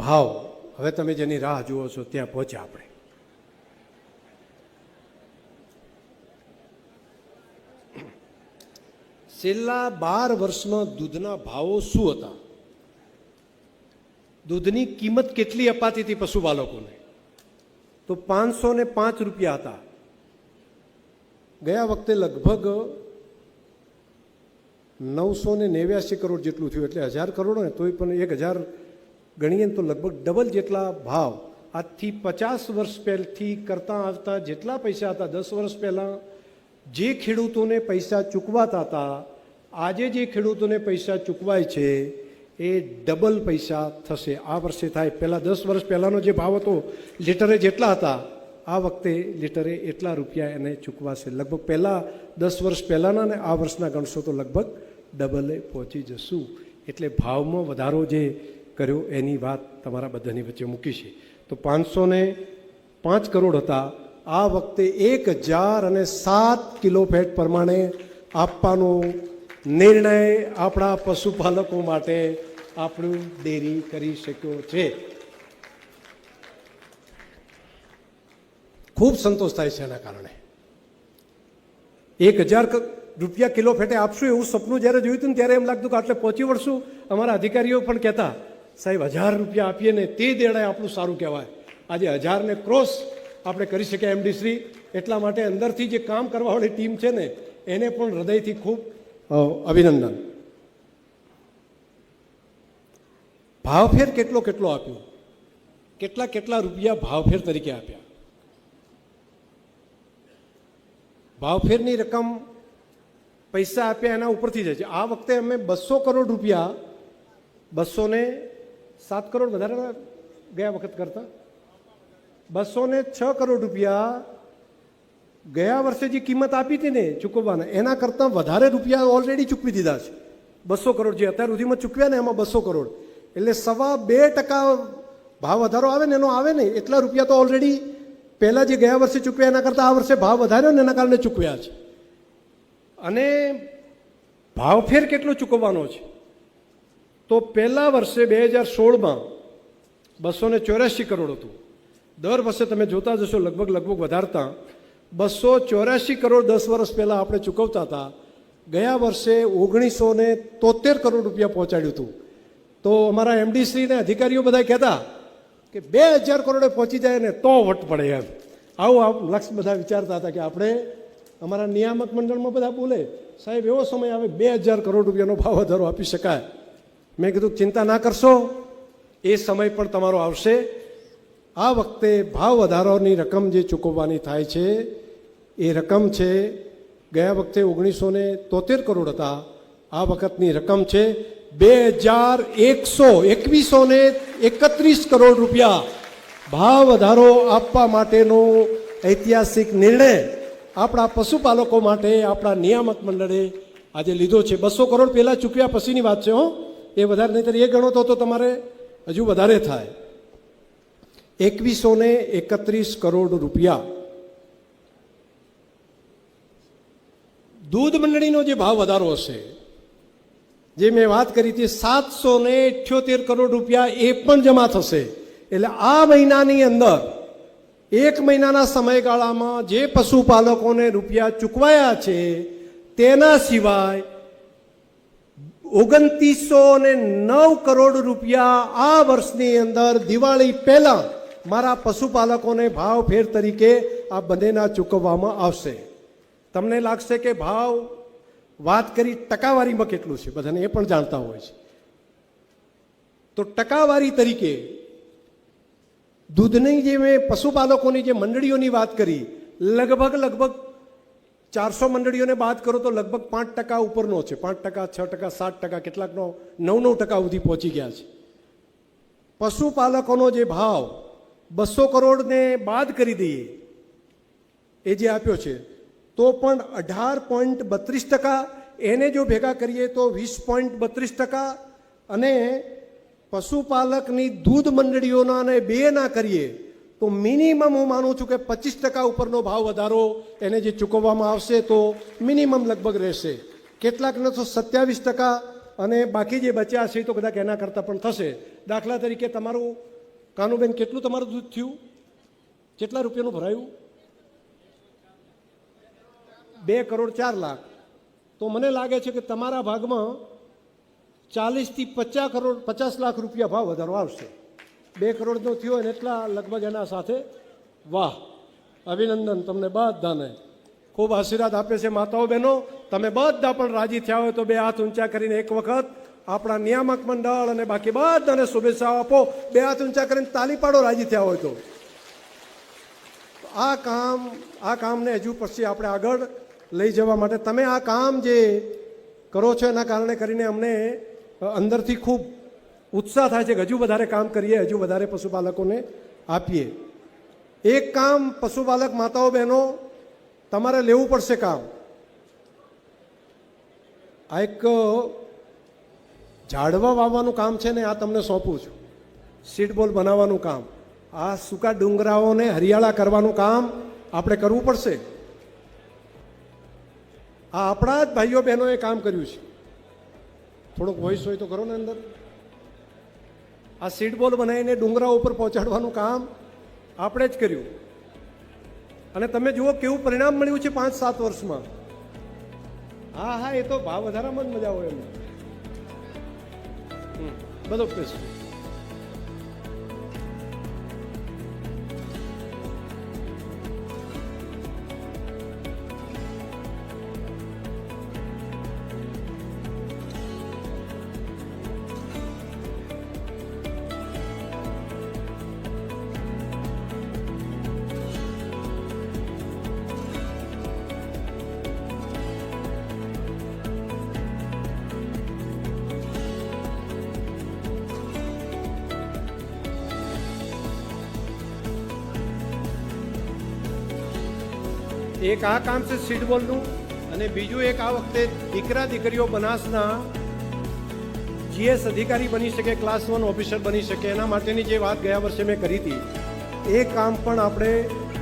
ભાવ. હવે તમે જેની રાહ જુઓ છો, ત્યાં પહોંચ્યા આપણે. છેલ્લા બાર વર્ષમાં દૂધના ભાવો શું હતા? દૂધની કિંમત કેટલી અપાતી હતી પશુપાલકોને? તો પાંચસો ને પાંચ રૂપિયા હતા. ગયા વખતે લગભગ નવસો ને નેવ્યાસી કરોડ જેટલું થયું, એટલે હજાર કરોડ ને, તોય પણ એક હજાર ગણીએ તો લગભગ ડબલ જેટલા ભાવ આજથી પચાસ વર્ષ પહેલથી કરતાં આવતા જેટલા પૈસા હતા, દસ વર્ષ પહેલાં જે ખેડૂતોને પૈસા ચૂકવાતા હતા, આજે જે ખેડૂતોને પૈસા ચૂકવાય છે, એ ડબલ પૈસા થશે. આ વર્ષે થાય. પહેલાં દસ વર્ષ પહેલાંનો જે ભાવ હતો, લીટરે જેટલા હતા, આ વખતે લીટરે એટલા રૂપિયા એને ચૂકવાશે. લગભગ પહેલાં દસ વર્ષ પહેલાંના ને આ વર્ષના ગણશો તો લગભગ ડબલે પહોંચી જશું. એટલે ભાવમાં વધારો જે કર્યો, એની વાત તમારા બધાની વચ્ચે મૂકી છે. તો પાંચસો ને પાંચ કરોડ હતા. આ વખતે એક હજાર અને સાત કિલો ફેટ પ્રમાણે આપવાનો નિર્ણય આપણા પશુપાલકો માટે આપણું ડેરી કરી શક્યો છે. ખૂબ સંતોષ થાય છે એના કારણે. એક હજાર રૂપિયા કિલો ફેટે આપશું એવું સપનું જ્યારે જોયું હતું ત્યારે એમ લાગતું કે આટલે પહોંચી વળશું. અમારા અધિકારીઓ પણ કહેતા સાહેબ, હજાર રૂપિયા આપીએ ને તે દેડાએ આપણું સારું કહેવાય. આજે હજારને ક્રોસ આપણે કરી શકીએ એમડી શ્રી. એટલા માટે અંદરથી જે કામ કરવાવાળી ટીમ છે ને, એને પણ હૃદયથી ખૂબ અભિનંદન. ભાવફેર કેટલો કેટલો આપ્યો? કેટલા કેટલા રૂપિયા ભાવફેર તરીકે આપ્યા? ભાવફેરની રકમ પૈસા આપ્યા એના ઉપરથી જાય છે આ વખતે અમે બસો કરોડ રૂપિયા બસો ને સાત કરોડ વધારે ગયા વખત કરતા. બસો ને છ કરોડ રૂપિયા ગયા વર્ષે જે કિંમત આપી હતી ને ચૂકવવાના, એના કરતાં વધારે રૂપિયા ઓલરેડી ચૂકવી દીધા છે. બસો કરોડ જે અત્યાર સુધીમાં ચૂકવ્યા ને, એમાં બસો કરોડ. એટલે સવા બે ટકા ભાવ વધારો આવે ને, એનો આવે ને, એટલા રૂપિયા તો ઓલરેડી પહેલાં જે ગયા વર્ષે ચૂકવ્યા, એના કરતાં આ વર્ષે ભાવ વધાર્યો ને, એના કારણે ચૂકવ્યા છે. અને ભાવફેર કેટલો ચૂકવવાનો છે? તો પહેલા વર્ષે બે હજાર સોળમાં બસો ને ચોર્યાસી કરોડ હતું. દર વર્ષે તમે જોતા જશો લગભગ લગભગ વધારતા. બસો ચોર્યાસી કરોડ દસ વર્ષ પહેલાં આપણે ચૂકવતા હતા. ગયા વર્ષે ઓગણીસો ને તોતેર કરોડ રૂપિયા પહોંચાડ્યું હતું. તો અમારા એમડીસીને અધિકારીઓ બધા કહેતા કે બે હજાર કરોડે પહોંચી જાય ને તો વટ પડે એમ. આવું આ લક્ષ બધા વિચારતા હતા કે આપણે અમારા નિયામક મંડળમાં બધા બોલે, સાહેબ, એવો સમય આવે, બે હજાર કરોડ રૂપિયાનો ભાવ વધારો આપી શકાય. મેં કીધું, ચિંતા ના કરશો, એ સમય પણ તમારો આવશે. આ વખતે ભાવ વધારોની રકમ જે ચૂકવવાની થાય છે, એ રકમ છે, ગયા વખતે ઓગણીસો ને તોતેર કરોડ હતા, આ વખતની રકમ છે બે હજાર એકસો એકવીસો ને એકત્રીસ કરોડ રૂપિયા. ભાવ વધારો આપવા માટેનો ઐતિહાસિક નિર્ણય આપણા પશુપાલકો માટે, આપણા નિયામક મંડળે આજે લીધો છે. બસો કરોડ પહેલાં ચૂક્યા પછીની વાત છે, હો. એ વધારે નહીંતર એ ગણો તો તો તમારે હજુ વધારે થાય. એકવીસો ને એકત્રીસ કરોડ રૂપિયા. દૂધ મંડળીનો જે ભાવ વધારો હશે, જે મેં વાત કરી હતી સાતસો ને અઠ્યોતેર કરોડ રૂપિયા એ પણ જમા થશે. એટલે આ મહિનાની અંદર, એક મહિનાના સમયગાળામાં જે પશુપાલકોને રૂપિયા ચૂકવાયા છે, તેના સિવાય ઓગણત્રીસો ને નવ કરોડ રૂપિયા આ વર્ષની અંદર દિવાળી પહેલા મારા પશુપાલકોને ભાવ ફેર તરીકે આ બંનેના ચૂકવવામાં આવશે. તમને લાગશે કે ભાવ વાત કરી ટકાવારીમાં કેટલું છે? બધાને એ પણ જાણતા હોય છે. તો ટકાવારી તરીકે દૂધની જે મેં પશુપાલકોની જે મંડળીઓની વાત કરી, લગભગ લગભગ ચારસો મંડળીઓને બાદ કરો તો લગભગ પાંચ ટકા ઉપરનો છે. પાંચ ટકા, છ ટકા, સાત ટકા, કેટલાકનો નવ નવ ટકા સુધી પહોંચી ગયા છે. પશુપાલકોનો જે ભાવ બસો કરોડને બાદ કરી દઈએ, એ જે આપ્યો છે, તો પણ અઢાર પોઈન્ટ બત્રીસ ટકા એને જો ભેગા કરીએ તો વીસ પોઈન્ટ બત્રીસ ટકા અને પશુપાલકની દૂધ મંડળીઓના બે ના કરીએ તો મિનિમમ હું માનું છું કે પચીસ ટકા ઉપરનો ભાવ વધારો એને જે ચૂકવવામાં આવશે તો મિનિમમ લગભગ રહેશે. કેટલાકને તો સત્યાવીસ ટકા અને બાકી જે બચ્યા છે તો કદાચ એના કરતાં પણ થશે. દાખલા તરીકે તમારું, કાનુબેન, કેટલું તમારું દૂધ થયું? કેટલા રૂપિયાનું ભરાયું? બે કરોડ ચાર લાખ. તો મને લાગે છે કે તમારા ભાગમાં ચાલીસથી પચાસ કરોડ, પચાસ લાખ રૂપિયા ભાવ વધારો આવશે. બે કરોડનો થયો અને એટલા લગભગ એના સાથે વાહ, અભિનંદન, તમને બધાને. ખૂબ આશીર્વાદ આપે છે માતાઓ બહેનો. તમે બધા પણ રાજી થયા હોય તો બે હાથ ઊંચા કરીને એક વખત આપણા નિયામક મંડળ અને બાકી બધાને શુભેચ્છાઓ આપો. બે હાથ ઊંચા કરીને તાલી પાડો રાજી થયા હોય તો. આ કામ, આ કામને હજુ પછી આપણે આગળ લઈ જવા માટે. તમે આ કામ જે કરો છો એના કારણે કરીને અમને અંદરથી ખૂબ ઉત્સાહ થાય છે કે હજુ વધારે કામ કરીએ, હજુ વધારે પશુપાલકોને આપીએ. એક કામ પશુપાલક માતાઓ બહેનો, તમારે લેવું પડશે કામ. આ એક ઝાડવા વાવવાનું કામ છે ને, આ તમને સોંપું છું. સીડ બોલ બનાવવાનું કામ. આ સૂકા ડુંગરાઓને હરિયાળા કરવાનું કામ આપણે કરવું પડશે. આ આપણા જ ભાઈઓ બહેનોએ કામ કર્યું છે. થોડોક વોઇસ હોય તો કરો ને અંદર? આ સીડ બોલ બનાવીને ડુંગરા ઉપર પહોંચાડવાનું કામ આપણે જ કર્યું. અને તમે જુઓ કેવું પરિણામ મળ્યું છે પાંચ સાત વર્ષમાં. હા હા, એ તો ભાવ વધારામાં જ મજા હોય એમ. બધો પેશ એક આ કામ છે સીડબોલનું અને બીજું એક આ વખતે દીકરા દીકરીઓ બનાસના જીએસ અધિકારી બની શકે, ક્લાસ વન ઓફિસર બની શકે, એના માટેની જે વાત ગયા વર્ષે મેં કરી હતી, એ કામ પણ આપણે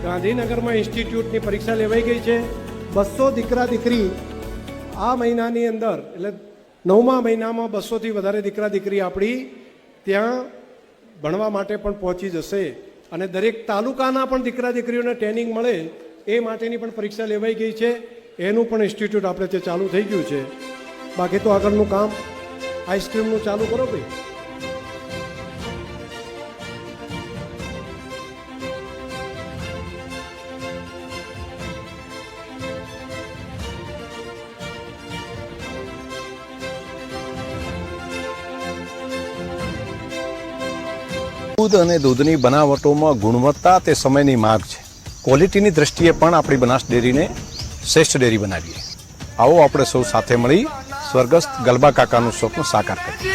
ગાંધીનગરમાં ઇન્સ્ટિટ્યૂટની પરીક્ષા લેવાઈ ગઈ છે. બસો દીકરા દીકરી આ મહિનાની અંદર, એટલે નવમા મહિનામાં બસોથી વધારે દીકરા દીકરી આપણી ત્યાં ભણવા માટે પણ પહોંચી જશે. અને દરેક તાલુકાના પણ દીકરા દીકરીઓને ટ્રેનિંગ મળે એ માટેની પણ પરીક્ષા લેવાઈ ગઈ છે. એનું પણ ઇન્સ્ટિટ્યૂટ આપણે તે ચાલુ થઈ ગયું છે. બાકી તો આગળનું કામ આઈસ્ક્રીમનું ચાલુ કરો ભાઈ. દૂધ અને દૂધની બનાવટોમાં ગુણવત્તા તે સમયની માગ છે. ક્વોલિટીની દ્રષ્ટિએ પણ આપણી બનાસ ડેરીને શ્રેષ્ઠ ડેરી બનાવીએ. આવો આપણે સૌ સાથે મળી સ્વર્ગસ્થ ગલબા કાકાનું સ્વપ્ન સાકાર કરીએ.